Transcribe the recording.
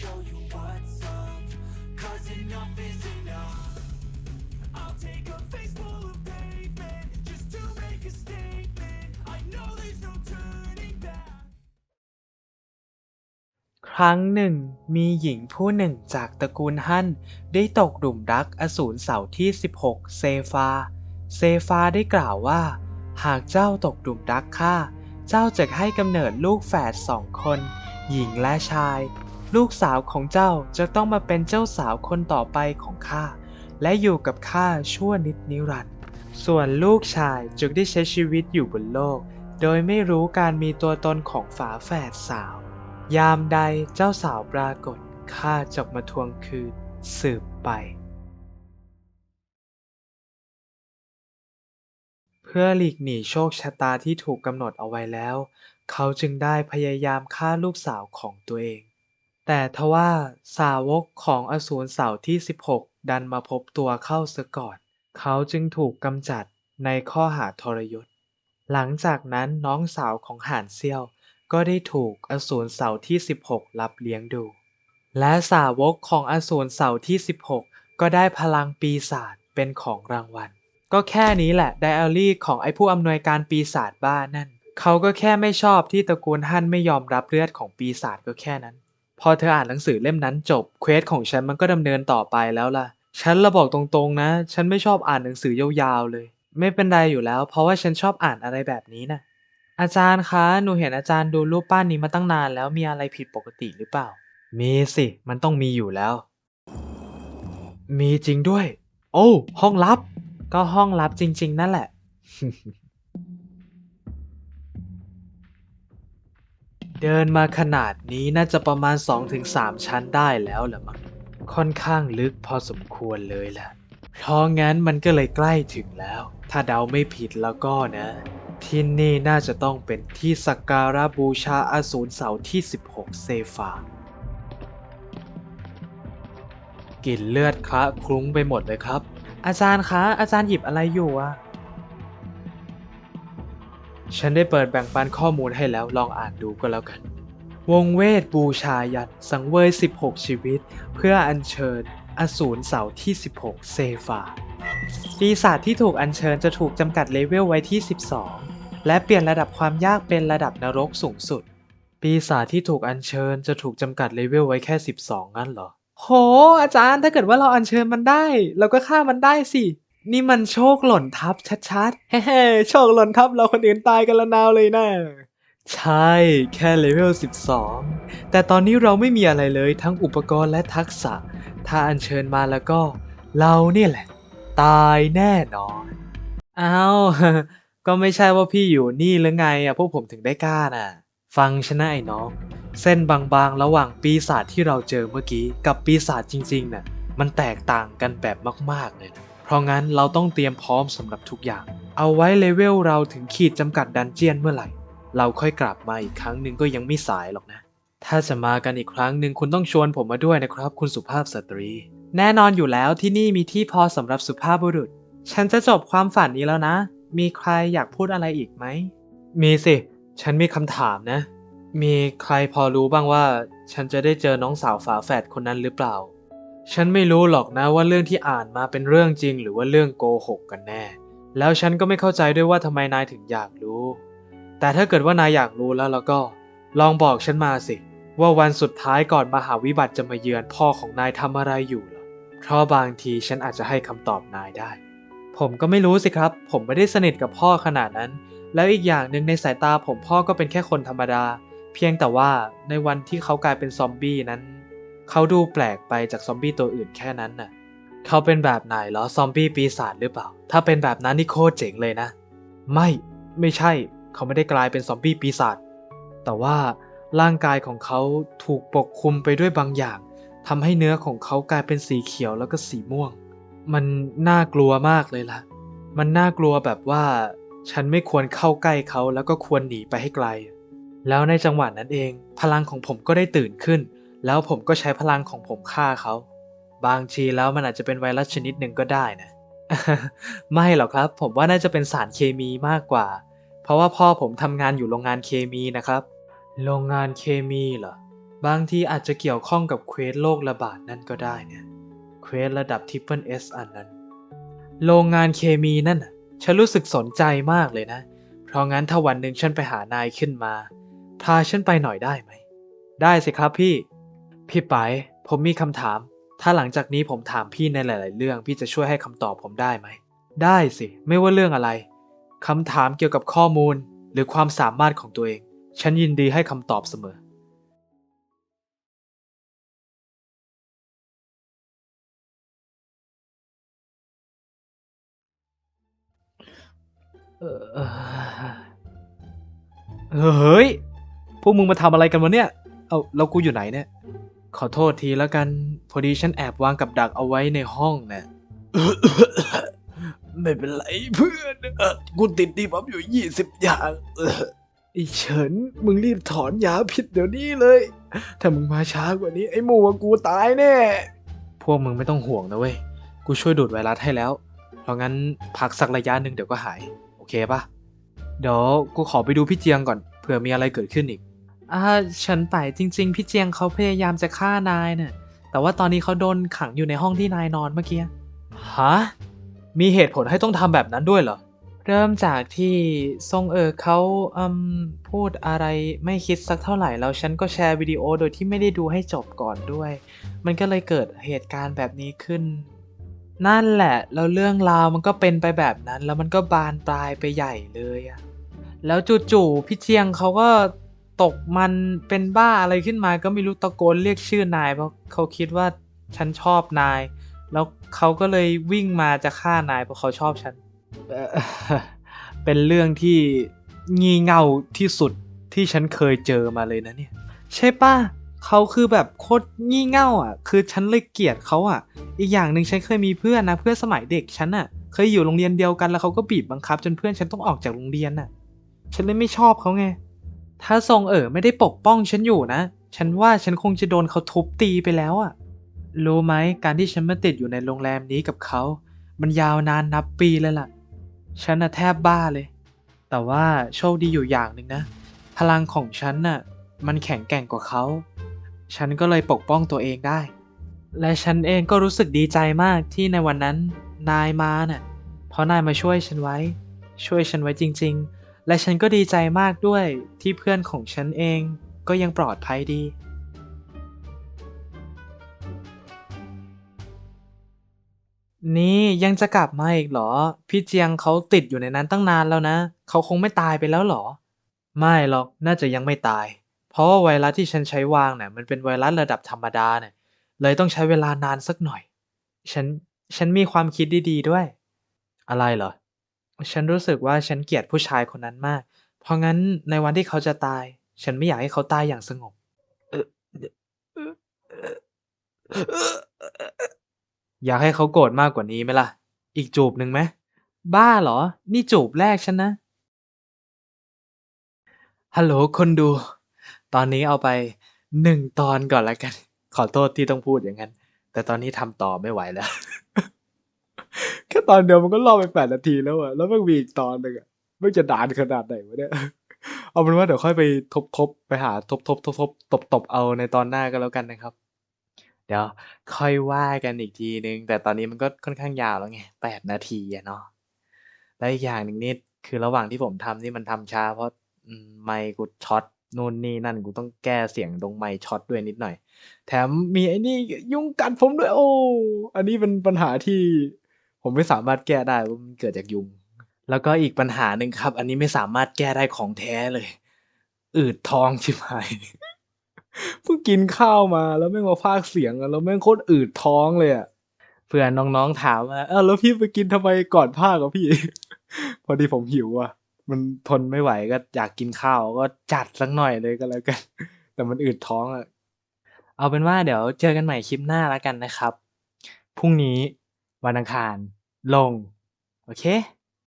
show you what's up. Cause enough is enough. I'll take a face full of pavement just to make a statement. I know there's no turning back. ครั้งหนึ่ง มีหญิงผู้หนึ่งจากตระกูลฮั่น ได้ตกหลุมรักอสูรเสาที่ 16 เซฟา เซฟาได้กล่าวว่า หากเจ้าตกหลุมรักข้า เจ้าจะให้กำเนิดลูกแฝดสองคน หญิงและชาย ลูกสาวของเจ้าจะต้องมาเป็นเจ้าสาวคนต่อไปของข้า และอยู่กับข้าชั่วนิดนิรันดร์ส่วนลูกชายจึงได้ใช้ชีวิตอยู่บนโลก โดยไม่รู้การมีตัวตนของฝาแฝดสาว ยามใดเจ้าสาวปรากฏข้าจะมาทวงคืนสืบไป เพื่อหลีกหนีโชคชะตาที่ถูกกำหนดเอาไว้แล้ว เขาจึงได้พยายามฆ่าลูกสาวของตัวเอง แต่ทว่าสาวกของอสูรเสาที่ 16 ดันมาพบตัวเข้าเสียก่อน เขาจึงถูกกำจัดในข้อหาทรยศ หลังจากนั้นน้องสาวของห่านเซี่ยว ก็ได้ถูกอสูรเสาที่ 16 รับเลี้ยงดู และสาวกของอสูรเสาที่ 16 ก็ได้พลังปีศาจเป็นของรางวัล ก็แค่นี้แหละไดอารี่ของไอ้ผู้อำนวยการปีศาจบ้านั่น เขาก็แค่ไม่ชอบที่ตระกูลฮั่นไม่ยอมรับเลือดของปีศาจก็แค่นั้น พอเธออ่านหนังสือเล่มนั้นจบ เควสของฉันมันก็ดำเนินต่อไปแล้วล่ะ ฉันระบอกตรงๆนะ ฉันไม่ชอบอ่านหนังสือยาวๆเลย ไม่เป็นไรอยู่แล้ว เพราะว่าฉันชอบอ่านอะไรแบบนี้น่ะอาจารย์คะ หนูเห็นอาจารย์ดูรูปปั้นนี้มาตั้งนานแล้วมีอะไรผิดปกติหรือเปล่า มีสิ มันต้องมีอยู่แล้ว มีจริงด้วย โอ้ ห้องลับ ก็ห้องลับจริง ๆ นั่นแหละ เดินมาขนาดนี้น่าจะประมาณ 2-3 ชั้นได้แล้วแหละมั้งค่อนข้างลึกพอสมควรเลยแหละเพราะงั้นมันก็เลยใกล้ถึงแล้ว ถ้าเดาไม่ผิดแล้วก็นะ ที่นี่น่าจะต้องเป็นที่สักการะบูชาอสูรเสาที่ 16 เซฟากลิ่นเลือดคละคลุ้งไปหมดเลยครับ อาจารย์คะ อาจารย์หยิบอะไรอยู่อะ ฉันได้เปิดแบ่งปันข้อมูลให้แล้วลองอ่านดูก็แล้วกัน วงเวทบูชายันสังเวย 16 ชีวิต เพื่ออัญเชิญ อสูรเสาที่ 16 เซฟาปีศาจที่ถูกอัญเชิญจะถูกจำกัดเลเวลไว้ที่ 12 และเปลี่ยนระดับความยากเป็นระดับนรกสูงสุด ปีศาจที่ถูกอัญเชิญจะถูกจำกัดเลเวลไว้แค่ 12 งั้นเหรอ โห อาจารย์ถ้าเกิดว่าเราอัญเชิญมันได้ เราก็ฆ่ามันได้สิ นี่มันโชคหล่นทับชัดๆ เฮ้ๆโชคหล่นทับเราคนอื่นตายกันละนาวเลยนะ ใช่ แค่เลเวล 12 แต่ตอนนี้เราไม่มีอะไรเลยทั้งอุปกรณ์และทักษะ ถ้าอัญเชิญมาแล้วก็ เราเนี่ยแหละ ตายแน่นอน อ้าว ก็ไม่ใช่ว่าพี่อยู่นี่หรือไงอะพวกผมถึงได้กล้าน่ะ ฟังฉันนะไอ้น้อง เส้นบางๆ ระหว่างปีศาจที่เราเจอเมื่อกี้ กับปีศาจจริงๆน่ะ มันแตกต่างกันแบบมากๆเลยนะ เพราะงั้นเราต้องเตรียมพร้อมสำหรับทุกอย่าง เอาไว้เลเวลเราถึงขีดจำกัดดันเจียนเมื่อไหร่ เราค่อยกลับมาอีกครั้งหนึ่งก็ยังไม่สายหรอกนะ ถ้าจะมากันอีกครั้งหนึ่งคุณต้องชวนผมมาด้วยนะครับ คุณสุภาพสตรี แน่นอนอยู่แล้วที่นี่มีที่พอสำหรับสุภาพบุรุษ ฉันจะจบความฝันนี้แล้วนะ มีใครอยากพูดอะไรอีกไหม มีสิ ฉันมีคำถามนะ มีใครพอรู้บ้างว่า ฉันจะได้เจอน้องสาวฝาแฝดคนนั้นหรือเปล่า ฉันไม่รู้หรอกนะว่าเรื่องที่อ่านมาเป็นเรื่องจริง หรือว่าเรื่องโกหกกันแน่ แล้วฉันก็ไม่เข้าใจด้วยว่าทำไมนายถึงอยากรู้ แต่ถ้าเกิดว่านายอยากรู้แล้วแล้วก็ ลองบอกฉันมาสิ ว่าวันสุดท้ายก่อนมหาวิบัติจะมาเยือนพ่อของนายทำอะไรอยู่เหรอเพราะบางทีฉันอาจจะให้คำตอบนายได้ ผมก็ไม่รู้สิครับ ผมไม่ได้สนิทกับพ่อขนาดนั้น แล้วอีกอย่างหนึ่งในสายตาผมพ่อก็เป็นแค่คนธรรมดา เพียงแต่ว่าในวันที่เขากลายเป็นซอมบี้นั้น เขาดูแปลกไปจากซอมบี้ตัวอื่นแค่นั้นน่ะ เขาเป็นแบบไหนเหรอซอมบี้ปีศาจหรือเปล่า ถ้าเป็นแบบนั้นนี่โคตรเจ๋งเลยนะ ไม่ ไม่ใช่ เขาไม่ได้กลายเป็นซอมบี้ปีศาจ แต่ว่าร่างกายของเขาถูกปกคลุมไปด้วยบางอย่างทำให้เนื้อของเขากลายเป็นสีเขียวแล้วก็สีม่วง มันน่ากลัวมากเลยล่ะ มันน่ากลัวแบบว่า ฉันไม่ควรเข้าใกล้เขาแล้วก็ควรหนีไปให้ไกล แล้วในจังหวะนั้นเอง พลังของผมก็ได้ตื่นขึ้น แล้วผมก็ใช้พลังของผมฆ่าเขา บางทีแล้วมันอาจจะเป็นไวรัสชนิดหนึ่งก็ได้นะ ไม่หรอกครับ ผมว่าน่าจะเป็นสารเคมีมากกว่า เพราะว่าพ่อผมทำงานอยู่โรงงานเคมีนะครับ โรงงานเคมีเหรอ บางทีอาจจะเกี่ยวข้องกับเควสโรคระบาดนั่นก็ได้เนี่ยเควสระดับทิปเปิลเอสอันนั้น โรงงานเคมีนั่นฉันรู้สึกสนใจมากเลยนะ เพราะงั้นถ้าวันหนึ่งฉันไปหานายขึ้นมา พาฉันไปหน่อยได้ไหม ได้สิครับพี่ พี่ไปผมมีคำถาม ถ้าหลังจากนี้ผมถามพี่ในหลาย ๆ เรื่องพี่จะช่วยให้คำตอบผมได้ไหม ได้สิ ไม่ว่าเรื่องอะไรคำถามเกี่ยวกับข้อมูลหรือความสามารถของตัวเอง ฉันยินดีให้คำตอบเสมอ เออเออเฮ้ย พวกมึงมาทำอะไรกันวะเนี่ย เอาแล้วกูอยู่ไหนเนี่ย ขอโทษทีแล้วกัน พอดีฉันแอบวางกับดักเอาไว้ในห้องนะไม่เป็นไรเพื่อนกูติดดีบับอยู่ยี่สิบอย่างไอ้เฉินมึงรีบถอนยาพิษเดี๋ยวนี้เลย ถ้ามึงมาช้ากว่านี้ไอ้หมูกูตายแน่ พวกมึงไม่ต้องห่วงนะเว้ย กูช่วยดูดไวรัสให้แล้ว เพราะงั้นพักสักระยะหนึ่งเดี๋ยวก็หาย โอเคปะเดี๋ยวกูขอไปดูพี่เจียงก่อนเผื่อมีอะไรเกิดขึ้นอีก อ่าฉันไปจริง ๆ พี่เจียงเขาพยายามจะฆ่านายน่ะแต่ว่าตอนนี้เขาโดนขังอยู่ในห้องที่นายนอนเมื่อกี้ฮะมีเหตุผลให้ต้องทำแบบนั้นด้วยเหรอ เริ่มจากที่ทรงเออเขาอืมพูดอะไรไม่คิดสักเท่าไหร่แล้วฉันก็แชร์วิดีโอโดยที่ไม่ได้ดูให้จบก่อนด้วย มันก็เลยเกิดเหตุการณ์แบบนี้ขึ้น นั่นแหละ แล้วเรื่องราวมันก็เป็นไปแบบนั้น แล้วมันก็บานปลายไปใหญ่เลยอะแล้วจู่ๆพี่เจียงเขาก็ ตกมันเป็นบ้าอะไรขึ้นมาก็ไม่รู้ตะโกนเรียกชื่อนาย เพราะเขาคิดว่าฉันชอบนาย แล้วเขาก็เลยวิ่งมาจะฆ่านายเพราะเขาชอบฉัน เป็นเรื่องที่งี่เง่าที่สุดที่ฉันเคยเจอมาเลยนะเนี่ย ใช่ป่ะเขาคือแบบโคตรงี่เง่าอะ คือฉันเลยเกลียดเขาอะ อีกอย่างหนึ่งฉันเคยมีเพื่อนนะเพื่อนสมัยเด็กฉันอะ เคยอยู่โรงเรียนเดียวกันแล้วเขาก็บีบบังคับ จนเพื่อนฉันต้องออกจากโรงเรียนน่ะ ฉันเลยไม่ชอบเขาไง ถ้าทรงเอ๋อไม่ได้ปกป้องฉันอยู่นะ ฉันว่าฉันคงจะโดนเขาทุบตีไปแล้วอะรู้ไหมการที่ฉันมาติดอยู่ในโรงแรมนี้กับเขา มันยาวนานนับปีเลยล่ะ ฉันน่ะแทบบ้าเลย แต่ว่าโชคดีอยู่อย่างหนึ่งนะ พลังของฉันน่ะ มันแข็งแกร่งกว่าเขา ฉันก็เลยปกป้องตัวเองได้ และฉันเองก็รู้สึกดีใจมากที่ในวันนั้นนายมาน่ะ เพราะนายมาช่วยฉันไว้ ช่วยฉันไว้จริง ๆ และฉันก็ดีใจมากด้วยที่เพื่อนของฉันเองก็ยังปลอดภัยดีนี่ยังจะกลับมาอีกเหรอ พี่เจียงเขาติดอยู่ในนั้นตั้งนานแล้วนะ เขาคงไม่ตายไปแล้วเหรอ ไม่หรอกน่าจะยังไม่ตาย เพราะว่าไวรัสที่ฉันใช้วางเนี่ยมันเป็นไวรัสระดับธรรมดาเนี่ยเลยต้องใช้เวลานานสักหน่อย ฉัน ฉันมีความคิดดีๆด้วย อะไรเหรอ ฉันรู้สึกว่าฉันเกลียดผู้ชายคนนั้นมาก เพราะงั้นในวันที่เขาจะตาย ฉันไม่อยากให้เขาตายอย่างสงบ อยากให้เขาโกรธมากกว่านี้ไหมล่ะ อีกจูบหนึ่งไหม บ้าเหรอ นี่จูบแรกฉันนะ ฮัลโหลคนดู ตอนนี้เอาไปหนึ่งตอนก่อนละกัน ขอโทษที่ต้องพูดอย่างนั้น แต่ตอนนี้ทำต่อไม่ไหวแล้ว ค่ตอนเดียวมันก็รอไปแปดนาทีแล้วอะแล้วมันมีอีกตอนหนึ่งอะไม่จะดานขนาดไหนวะเนี่ยเอาเป็นว่าเดี๋ยวค่อยไปทบทบไปหาทบทบทบทบตบตบเอาในตอนหน้าก็แล้วกันนะครับ เดี๋ยวค่อยว่ากันอีกทีนึง แต่ตอนนี้มันก็ค่อนข้างยาวแล้วไงแปดนาทีอะเนาะแล้วอีกอย่างหนึ่งนี่คือระหว่างที่ผมทำนี่มันทำช้า เพราะไมค์กูช็อตนู่นนี่นั่นกูต้องแก้เสียงตรงไมค์ช็อตด้วยนิดหน่อย แถมมีไอ้นี่ยุ่งกัดผมด้วยโอ้อันนี้เป็นปัญหาที่ ผมไม่สามารถแก้ได้ว่ามันเกิดจากยุง แล้วก็อีกปัญหาหนึ่งครับ อันนี้ไม่สามารถแก้ได้ของแท้เลย อืดท้องชิบหายเพิ่งกินข้าวมาแล้วแม่งมาพากเสียงอะแล้วแม่งโคตรอืดท้องเลยอะเพื่อนน้องๆถามว่าเออแล้วพี่ไปกินทำไมก่อนพากอะพี่ พอดีผมหิวอะมันทนไม่ไหวก็อยากกินข้าวก็จัดสักหน่อยเลยก็แล้วกัน แต่มันอืดท้องอะเอาเป็นว่าเดี๋ยวเจอกันใหม่คลิปหน้าแล้วกันนะครับ พรุ่งนี้วันอังคาร ลง โอเค